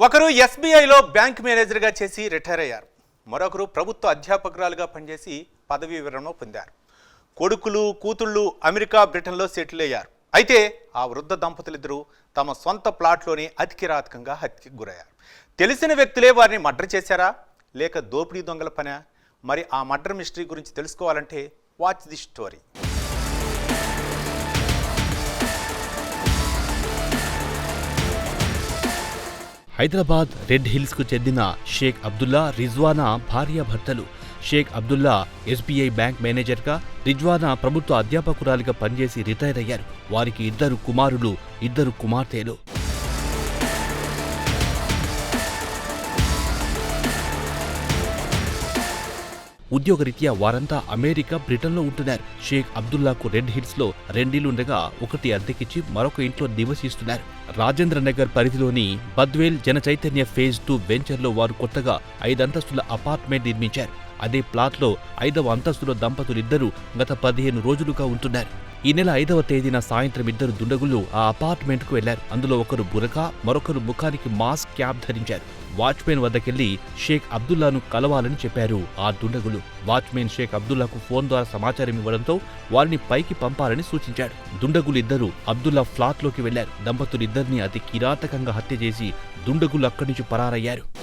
ఒకరు ఎస్బీఐలో బ్యాంక్ మేనేజర్గా చేసి రిటైర్ అయ్యారు. మరొకరు ప్రభుత్వ అధ్యాపకురాలుగా పనిచేసి పదవీ విరమణ పొందారు. కొడుకులు కూతుళ్ళు అమెరికా బ్రిటన్లో సెటిల్ అయ్యారు. అయితే ఆ వృద్ధ దంపతులిద్దరూ తమ సొంత ప్లాట్లోనే అతికిరాతకంగా హత్యకు గురయ్యారు. తెలిసిన వ్యక్తులే వారిని మర్డర్ చేశారా? లేక దోపిడీ దొంగల పనా? మరి ఆ మర్డర్ మిస్టరీ గురించి తెలుసుకోవాలంటే watch the story. Hyderabad red హిల్స్కు చెందిన షేక్ అబ్దుల్లా రిజ్వానా భార్యాభర్తలు షేక్ అబ్దుల్లా ఎస్బీఐ బ్యాంక్ మేనేజర్గా రిజ్వానా ప్రభుత్వ అధ్యాపకురాలిగా పనిచేసి రిటైర్ అయ్యారు. వారికి ఇద్దరు కుమారులు ఇద్దరు కుమార్తెలు. ఉద్యోగరీత్యా వారంతా అమెరికా బ్రిటన్లో ఉంటున్నారు. షేక్ అబ్దుల్లాకు రెడ్ హిల్స్లో రెండిల్లుండగా ఒకటి అద్దెకిచ్చి మరొక ఇంట్లో నివసిస్తున్నారు. రాజేంద్ర నగర్ పరిధిలోని బద్వేల్ జన చైతన్య ఫేజ్ టూ వెంచర్లో వారు కొత్తగా ఐదంతస్తుల అపార్ట్మెంట్ నిర్మించారు. అదే ప్లాట్లో ఐదవ అంతస్తులో దంపతులిద్దరూ గత పదిహేను రోజులుగా ఉంటున్నారు. ఈ నెల ఐదవ తేదీన సాయంత్రం ఇద్దరు దుండగులు ఆ అపార్ట్మెంట్కు వెళ్ళారు అందులో ఒకరు బురకా మరొకరు ముఖానికి మాస్క్ క్యాప్ ధరించారు. వాచ్మెన్ వద్దకెళ్ళి షేక్ అబ్దుల్లాను కలవాలని చెప్పారు ఆ దుండగులు. వాచ్మెన్ షేక్ అబ్దుల్లాకు ఫోన్ ద్వారా సమాచారం ఇవ్వడంతో వారిని పైకి పంపాలని సూచించాడు. దుండగులు ఇద్దరు అబ్దుల్లా ఫ్లాట్లోకి వెళ్ళారు దంపతులిద్దరిని అతి కిరాతకంగా హత్య చేసి దుండగులు అక్కడి నుంచి పరారయ్యారు.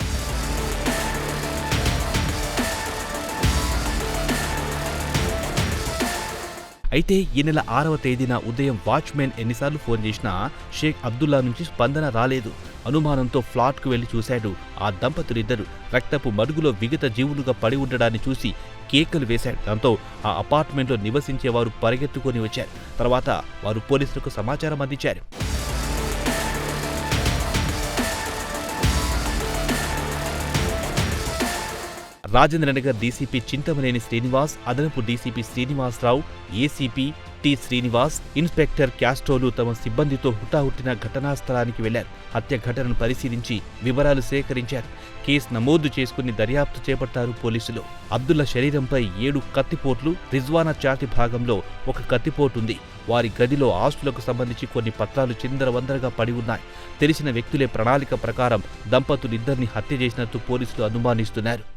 అయితే ఈ నెల ఆరవ తేదీన ఉదయం వాచ్మెన్ ఎన్నిసార్లు ఫోన్ చేసినా షేక్ అబ్దుల్లా నుంచి స్పందన రాలేదు. అనుమానంతో ఫ్లాట్కు వెళ్ళి చూశాడు ఆ దంపతులిద్దరు. రక్తపు మడుగులో విగత జీవులుగా పడి ఉండడాన్ని చూసి కేకలు వేశాడు దాంతో ఆ అపార్ట్మెంట్లో నివసించేవారు పరిగెత్తుకొని వచ్చారు. తర్వాత వారు పోలీసులకు సమాచారం అందించారు. రాజేంద్రనగర్ డీసీపీ చింతమనేని శ్రీనివాస్ అదనపు DCP Srinivasarao ACP T Srinivas inspector క్యాస్ట్రోలు తమ సిబ్బందితో హుటాహుట్టిన ఘటనా స్థలానికి వెళ్ళారు. హత్య ఘటనను పరిశీలించి వివరాలు సేకరించారు. కేసు నమోదు చేసుకుని దర్యాప్తు చేపట్టారు పోలీసులు. అబ్దుల్లా శరీరంపై ఏడు కత్తిపోట్లు రిజ్వానా చాటి భాగంలో ఒక కత్తిపోటు ఉంది. వారి గదిలో ఆస్తులకు సంబంధించి కొన్ని పత్రాలు చిందరవందరగా పడి ఉన్నాయి. తెలిసిన వ్యక్తులే ప్రణాళిక ప్రకారం దంపతులిద్దరిని హత్య చేసినట్టు పోలీసులు అనుమానిస్తున్నారు.